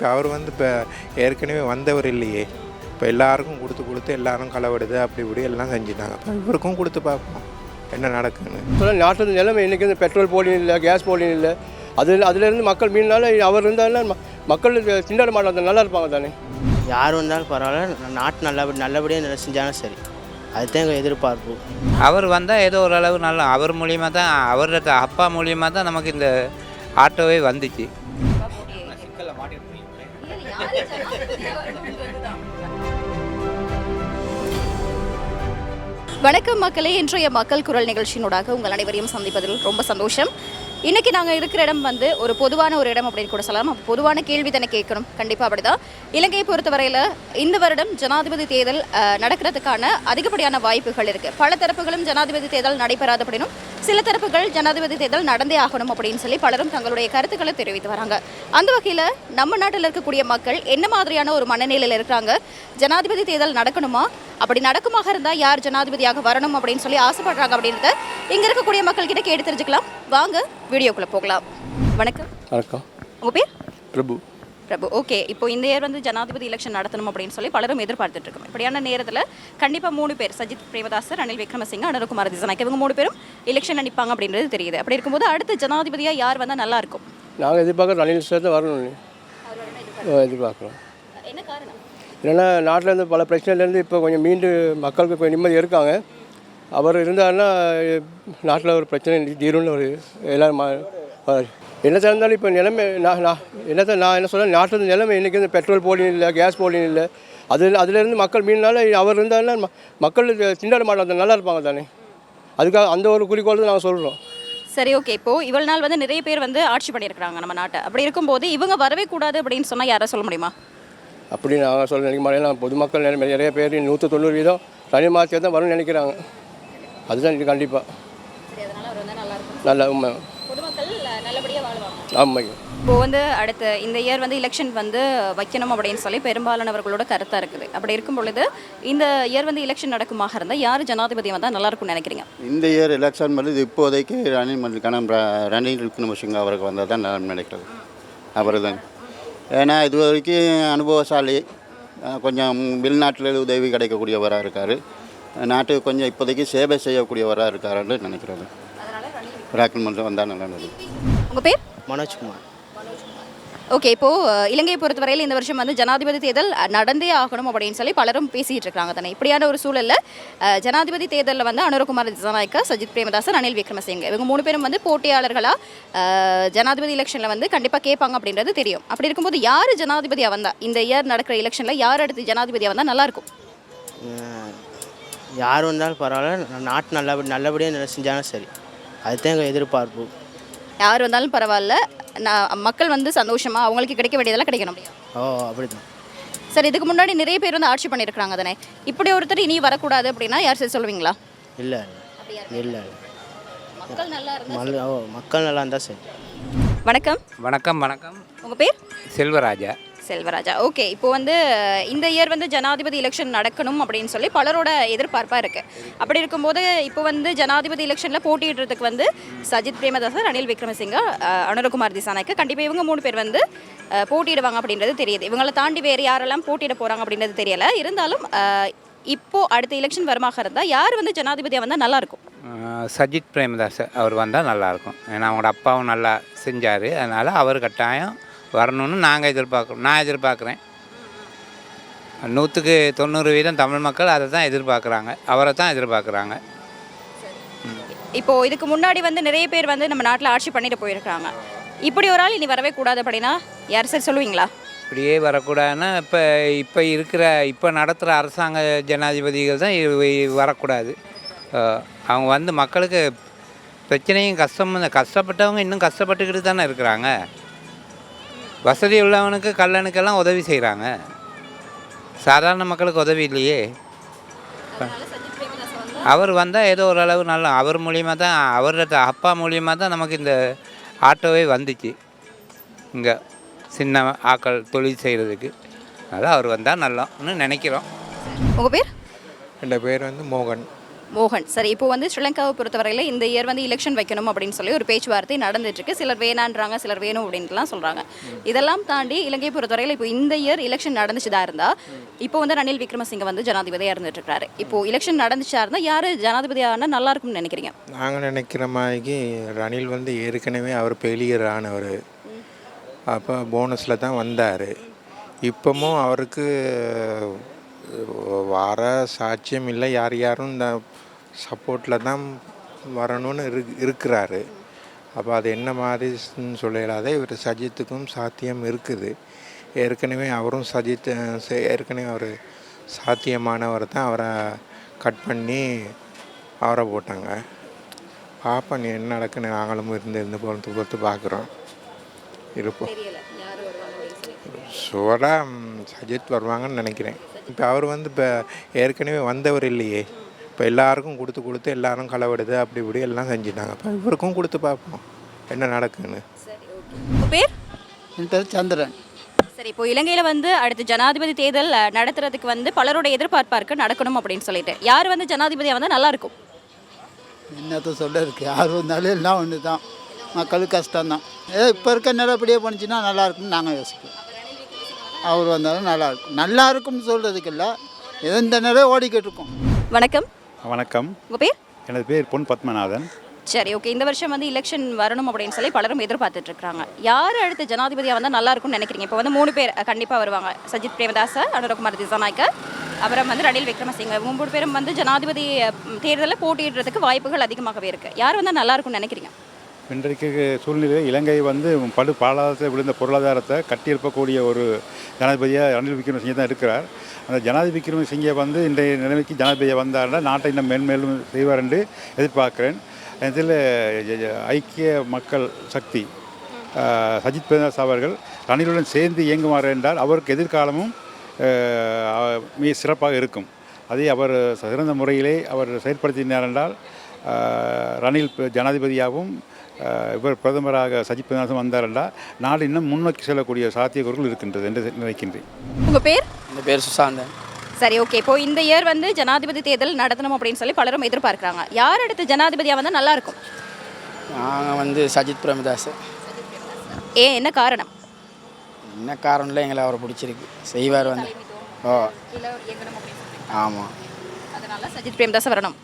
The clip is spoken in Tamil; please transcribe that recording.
இப்போ அவர் வந்து இப்போ ஏற்கனவே வந்தவர் இல்லையே. இப்போ எல்லாருக்கும் கொடுத்து கொடுத்து எல்லாரும் களவெடுது அப்படி இப்படி எல்லாம் செஞ்சுட்டாங்க. இப்போ இவருக்கும் கொடுத்து பார்ப்போம். என்ன நடக்குன்னு. இப்போ நாட்டில் நிலைமை இன்றைக்கி இந்த பெட்ரோல் போலியும் இல்லை கேஸ் போலியும் இல்லை. அது அதுலேருந்து மக்கள் மீனால அவர் இருந்தாலும் மக்கள் திண்டாட மாட்டாங்க நல்லா இருப்பாங்க தானே. யார் வந்தாலும் பரவாயில்ல நாட்டு நல்லபடி நல்லபடியாக நல்லா செஞ்சாலும் சரி. அதுதான் எங்கள் எதிர்பார்ப்பு. அவர் வந்தால் ஏதோ ஓரளவு நல்லா அவர் மூலியமாக தான் அவரோட அப்பா மூலியமாக தான் நமக்கு இந்த ஆட்டோவே வந்துச்சு. வணக்கம் மக்களே இன்றைய மக்கள் குரல் நிகழ்ச்சியினூடாக உங்கள் அனைவரையும் சந்திப்பதில் ரொம்ப சந்தோஷம். இன்னைக்கு நாங்கள் இருக்கிற இடம் வந்து ஒரு பொதுவான ஒரு இடம் அப்படின்னு கூட சொல்லலாம். அப்ப பொதுவான கேள்வி தானே கேட்கணும். கண்டிப்பாக அப்படிதான். இலங்கையை பொறுத்தவரையில் இந்த வருடம் ஜனாதிபதி தேர்தல் நடக்கிறதுக்கான அதிகப்படியான வாய்ப்புகள் இருக்கு. பல தரப்புகளும் ஜனாதிபதி தேர்தல் நடைபெறாத அப்படின்னும் சில தரப்புகள் ஜனாதிபதி தேர்தல் நடந்தே ஆகணும் அப்படின்னு சொல்லி பலரும் தங்களுடைய கருத்துக்களை தெரிவித்து வராங்க. அந்த வகையில் நம்ம நாட்டில் இருக்கக்கூடிய மக்கள் என்ன மாதிரியான ஒரு மனநிலையில் இருக்கிறாங்க ஜனாதிபதி தேர்தல் நடக்கணுமா? அப்படி நடக்குமாக இருந்தால் யார் ஜனாதிபதியாக வரணும் அப்படின்னு சொல்லி ஆசைப்படுறாங்க அப்படின்றத இங்கே இருக்கக்கூடிய மக்கள் கிட்ட கேட்டு தெரிஞ்சுக்கலாம். வாங்க வீடியோக்குள்ளே போகலாம். வணக்கம். வணக்கம். உங்கள் பேர்? பிரபு. பிரபு. ஓகே இப்போ இந்த இயர் வந்து ஜனாதிபதி எலெக்ஷன் நடத்தணும் அப்படின்னு சொல்லி பலரும் எதிர்பார்த்துட்டு இருக்கோம். இப்படியான நேரத்தில் கண்டிப்பாக மூணு பேர் சஜித் பிரேமதாசர் ரணில் விக்ரமசிங்க அனுரகுமார் திசநாயக் இவங்க மூணு பேரும் எலெக்ஷன் நிற்பாங்க அப்படின்றது தெரியுது. அப்படி இருக்கும்போது அடுத்த ஜனாதிபதியாக யார் வந்தால் நல்லா இருக்கும்? நாங்கள் எதிர்பார்க்குற ரணில் சேர்ந்து வரணும் அஹ் எதிர்பார்க்குறோம். என்ன காரணம்? இல்லைன்னா நாட்டில் இருந்து பல பிரச்சனையிலேருந்து இப்போ கொஞ்சம் மீண்டு மக்களுக்கு கொஞ்சம் நிம்மதி இருக்காங்க. அவர் இருந்தாருன்னா நாட்டில் ஒரு பிரச்சனை தீரும்னு ஒரு எல்லோரும் என்னத்தை இருந்தாலும் இப்போ நிலைமை நான் நான் என்னத்தை நான் என்ன சொல்ல நாட்டில் நிலைமை இன்றைக்கி இந்த பெட்ரோல் போலியும் இல்லை கேஸ் போலியும் இல்லை. அது அதுலேருந்து மக்கள் மீனால அவர் இருந்தாருன்னா ம- மக்கள் திண்டாட மாட்டாங்க நல்லா இருப்பாங்க தானே. அதுக்காக அந்த ஒரு குறிக்கோள் நாங்கள் சொல்கிறோம் சரி ஓகே. இப்போ இவ்வளவு நாள் வந்து நிறைய பேர் வந்து ஆட்சி பண்ணியிருக்கிறாங்க நம்ம நாட்டை. அப்படி இருக்கும்போது இவங்க வரவே கூடாது அப்படின்னு சொன்னால் யாரை சொல்ல முடியுமா? அப்படி நாங்கள் சொல்ல நினைக்க மாட்டேன். பொதுமக்கள் நிறைய பேர் நூற்றி தொண்ணூறு வீதம் தனி மாற்றியாக தான் வரும்னு நினைக்கிறாங்க. அதுதான் கண்டிப்பாக நல்ல உண்மை. பொதுமக்கள் நல்லபடியாக வாழ்வாங்க. ஆமாங்க. இப்போ வந்து அடுத்த இந்த இயர் வந்து எலெக்ஷன் வந்து வைக்கணும் அப்படின்னு சொல்லி பெரும்பாலானவர்களோட கருத்தாக இருக்குது. அப்படி இருக்கும் பொழுது இந்த இயர் வந்து எலெக்ஷன் நடக்குமாக இருந்தால் யார் ஜனாதிபதி வந்தால் நல்லா இருக்கும்னு நினைக்கிறீங்க? இந்த இயர் எலெக்ஷன் வந்து இப்போதைக்கு ரணில் மல்லிகான ரணில் விக்ரமசிங்க அவருக்கு வந்தால் தான் நான் நினைக்கிறது. அவர் தான் ஏன்னா இது வரைக்கும் அனுபவசாலி கொஞ்சம் வெளிநாட்டில் உதவி கிடைக்கக்கூடியவராக இருக்கார். நாட்டுக்கு கொஞ்சம் இப்போதைக்கு சேவை செய்யக்கூடியவராக இருக்காருன்னு நினைக்கிறது. ராக்கில் மட்டும் வந்தால் நல்லா நல்லது உங்கள் பேர்? மனோஜ்குமார் ஓகே இப்போ அஹ், இலங்கையை பொறுத்தவரையில் இந்த வருஷம் வந்து ஜனாதிபதி தேர்தல் நடந்தே ஆகணும் அப்படின்னு சொல்லி பலரும் பேசிட்டு இருக்காங்க தானே. இப்படியான ஒரு சூழல்ல ஜனாதிபதி தேர்தலில் வந்து அனுரகுமார் திசாநாயக்கா சஜித் பிரேமதாசன் ரணில் விக்ரமசிங்க. இவங்க மூணு பேரும் வந்து போட்டியாளர்களா அஹ், ஜனாதிபதி எலெக்ஷனில் வந்து கண்டிப்பாக கேட்பாங்க அப்படின்றது தெரியும். அப்படி இருக்கும்போது யார் ஜனாதிபதியாக வந்தா? இந்த இயர் நடக்கிற எலெக்ஷனில் யார் அடுத்து ஜனாதிபதியாக வந்தால் நல்லா இருக்கும்? அஹ் யார் வந்தாலும் பரவாயில்ல. நாட்டு நல்லபடி நல்லபடியாக நல்லா செஞ்சாலும் சரி. அதுதான் எங்கள் எதிர்பார்ப்பு. யார் வந்தாலும் பரவாயில்ல. நான் மக்கள் வந்து சந்தோஷமா அவங்களுக்கு கிடைக்க வேண்டியதெல்லாம் கிடைக்கணும் ஓ அப்படி தான் சார் இதுக்கு முன்னாடி நிறைய பேர் வந்து ஆட்சி பண்ணியிருக்கிறாங்க தானே? இப்படி ஒருத்தர் இனி வரக்கூடாது அப்படின்னா யார் சரி சொல்லுவீங்களா இல்லை இல்லை. மக்கள் நல்லா ஓ மக்கள் நல்லா இருந்தால் சரி. வணக்கம். வணக்கம் வணக்கம். உங்கள் பேர்? செல்வராஜா. செல்வராஜா. ஓகே இப்போ வந்து இந்த இயர் வந்து ஜனாதிபதி எலெக்ஷன் நடக்கணும் அப்படின்னு சொல்லி பலரோட எதிர்பார்ப்பாக இருக்குது அப்படி இருக்கும்போது இப்போ வந்து ஜனாதிபதி எலெக்ஷனில் போட்டியிடுறதுக்கு வந்து சஜித் பிரேமதாசர் ரணில் விக்ரமசிங்க அனுரகுமார் திசாநாயக்க கண்டிப்பாக இவங்க மூணு பேர் வந்து போட்டியிடுவாங்க அப்படின்றது தெரியுது. இவங்களை தாண்டி வேறு யாரெல்லாம் போட்டியிட போகிறாங்க அப்படின்றது தெரியல. இருந்தாலும் இப்போது இப்போ அடுத்த எலெக்ஷன் வருமாக இருந்தால் யார் வந்து ஜனாதிபதியாக வந்தால் நல்லாயிருக்கும் சஜித் பிரேமதாஸ் அவர் வந்தால் நல்லாயிருக்கும் ஏன்னா அவங்களோட அப்பாவும் நல்லா செஞ்சார். அதனால் அவர் கட்டாயம் வரணும்னு நாங்கள் எதிர்பார்க்குறோம். நான் எதிர்பார்க்குறேன். நூற்றுக்கு தொண்ணூறு வீதம் தமிழ் மக்கள் அதை தான் எதிர்பார்க்குறாங்க. அவரை தான் எதிர்பார்க்குறாங்க. இப்போ இதுக்கு முன்னாடி வந்து நிறைய பேர் வந்து நம்ம நாட்டில் ஆட்சி பண்ணிட்டு போயிருக்காங்க. இப்படி ஒரு ஆள் இனி வரவே கூடாது அப்படின்னா யார் சார் சொல்லுவீங்களா? இப்படியே வரக்கூடாதுன்னா இப்போ இப்போ இருக்கிற இப்போ நடத்துகிற அரசாங்க ஜனாதிபதிகள் தான் வரக்கூடாது. அவங்க வந்து மக்களுக்கு பிரச்சனையும் கஷ்டம் கஷ்டப்பட்டவங்க இன்னும் கஷ்டப்பட்டுக்கிட்டு தானே இருக்கிறாங்க. வசதி உள்ளவனுக்கு கல்லனுக்கெல்லாம் உதவி செய்கிறாங்க சாதாரண மக்களுக்கு உதவி இல்லையே. அவர் வந்தால் ஏதோ ஓரளவு நல்லா அவர் மூலியமாக தான் அவரோட அப்பா மூலியமாக தான் நமக்கு இந்த ஆட்டோவே வந்துச்சு. இங்கே சின்ன ஆக்கள் தொழில் செய்கிறதுக்கு அதனால் அவர் வந்தால் நல்லான்னு நினைக்கிறோம். உங்கள் பேர்? என் பேர் வந்து மோகன். மோகன். சரி இப்போ வந்து ஸ்ரீலங்காவை பொறுத்தவரையில் இந்த இயர் வந்து எலெக்ஷன் வைக்கணும் அப்படின்னு சொல்லி ஒரு பேச்சுவார்த்தை நடந்துட்டு இருக்கு சிலர் வேணான்றாங்க சிலர் வேணும் அப்படின்ட்டுலாம் சொல்கிறாங்க இதெல்லாம் தாண்டி இலங்கையை பொறுத்தவரையில் இப்போ இந்த இயர் எலெக்ஷன் நடந்துச்சுதா இருந்தால் இப்போ வந்து ரணில் விக்ரமசிங்க வந்து ஜனாதிபதியாக இருந்துட்டு இருக்காரு இப்போ எலெக்ஷன் நடந்துச்சா இருந்தால் யார் ஜனாதிபதியாக நல்லா இருக்கும்னு நினைக்கிறீங்க? நாங்கள் நினைக்கிற மாதிரி ரணில் வந்து ஏற்கனவே அவர் பெயிலியர் ஆனவர் அப்போ போனஸில் தான் வந்தார். இப்போவும் அவருக்கு வர சாட்சியம் இல்லை. யார் யாரும் இந்த சப்போர்ட்டில் தான் வரணும்னு இரு இருக்கிறாரு. அப்போ அது என்ன மாதிரின்னு சொல்லலாத இவர் சஜித்துக்கும் சாத்தியம் இருக்குது. ஏற்கனவே அவரும் சஜித் ஏற்கனவே அவர் சாத்தியமானவர் தான் அவரை கட் பண்ணி அவரை போட்டாங்க. பார்ப்போம் நீ என்ன நடக்குன்னு நாங்களும் இருந்து இருந்து பொறுத்து பொறுத்து பார்க்குறோம். இருப்போம். ஷுவராக சஜித் வருவாங்கன்னு நினைக்கிறேன். இப்போ அவர் வந்து இப்போ ஏற்கனவே வந்தவர் இல்லையே. இப்போ எல்லாருக்கும் கொடுத்து கொடுத்து எல்லாரும் களவெடுது அப்படி இப்படி எல்லாம் செஞ்சிட்டாங்க. இப்போ இவருக்கும் கொடுத்து பார்ப்போம். என்ன நடக்குன்னு. பேர்? என் பேர் சந்திரன். சரி இப்போ இலங்கையில் வந்து அடுத்து ஜனாதிபதி தேர்தல் நடத்துறதுக்கு வந்து பலரோட எதிர்பார்ப்பா இருக்கு நடக்கணும் அப்படின்னு சொல்லிட்டு. யார் வந்து ஜனாதிபதியாக வந்தால் நல்லா இருக்கும்? என்னத்த சொல்ல இருக்கு? யார் வந்தாலும் எல்லாம் ஒன்று தான் மக்களுக்கு கஷ்டம்தான். ஏதோ இப்போ இருக்க நிலப்படியே பண்ணிச்சுன்னா நல்லா இருக்கும்னு நாங்கள் யோசிக்கிறோம். அவர் வந்தாலும் நல்லா இருக்கும். நல்லா இருக்கும்னு சொல்கிறதுக்கு இல்லை இந்த நிலை ஓடிக்கிட்டு இருக்கோம் வணக்கம். வணக்கம். உங்கள் பேர்? எனது பேர் பொன் பத்மநாதன். சரி ஓகே இந்த வருஷம் வந்து எலெக்ஷன் வரணும் அப்படின்னு சொல்லி பலரும் எதிர்பார்த்துட்டு இருக்காங்க யார் அடுத்து ஜனாதிபதியாக வந்தால் நல்லா இருக்கும்னு நினைக்கிறீங்க? இப்போ வந்து மூணு பேர் கண்டிப்பாக வருவாங்க. சஜித் பிரேமதாச அனுரகுமார் திசாநாயக்க அப்புறம் வந்து ரணில் விக்ரமசிங்க. மூணு பேரும் வந்து ஜனாதிபதி தேர்தலில் போட்டியிடுறதுக்கு வாய்ப்புகள் அதிகமாகவே இருக்குது யார் வந்தால் நல்லா இருக்கும்னு நினைக்கிறீங்க? இன்றைக்கு சூழ்நிலையில் இலங்கை வந்து படு பாலாதத்தில் விழுந்த பொருளாதாரத்தை கட்டியிருப்பக்கூடிய ஒரு ஜனாதிபதியாக ரணில் விக்ரமசிங்கே தான் இருக்கிறார். அந்த ஜனாதிபதி விக்ரமசிங்கே வந்து இன்றைய நிலைமைக்கு ஜனாதிபதியாக வந்தார்னா நாட்டை இன்னும் மேன்மேலும் செய்வார் என்று எதிர்பார்க்கிறேன். இதில் ஐக்கிய மக்கள் சக்தி சஜித் பிரதாஸ் அவர்கள் ரணிலுடன் சேர்ந்து இயங்குமாறு என்றால் அவருக்கு எதிர்காலமும் மிக சிறப்பாக இருக்கும். அதை அவர் சிறந்த முறையிலே அவர் செயற்படுத்தினார் என்றால் ரணில் ஜனாதிபதியாகவும் இவர் பிரதமராக சஜித் பிரேமதாசும் வந்தார் என்றால் நாடு இன்னும் முன்னோக்கி செல்லக்கூடிய சாத்தியக்கூறுகள் இருக்கின்றது என்று நினைக்கின்றேன். உங்கள் பேர்? என் பேர் சுசாந்தன். சரி ஓகே இப்போ இந்த இயர் வந்து ஜனாதிபதி தேர்தல் நடத்தணும் அப்படின்னு சொல்லி பலரும் எதிர்பார்க்குறாங்க. யார் அடுத்து ஜனாதிபதியாக வந்தால் நல்லா இருக்கும் நாங்கள் வந்து சஜித் பிரேமதாஸ். ஏன் என்ன காரணம்? என்ன காரணம்ல எங்களை அவரை பிடிச்சிருக்கு. செய்வார் வந்து. ஓ. ஆமாம் அதனால சஜித் பிரேமதாஸ் வரணும்.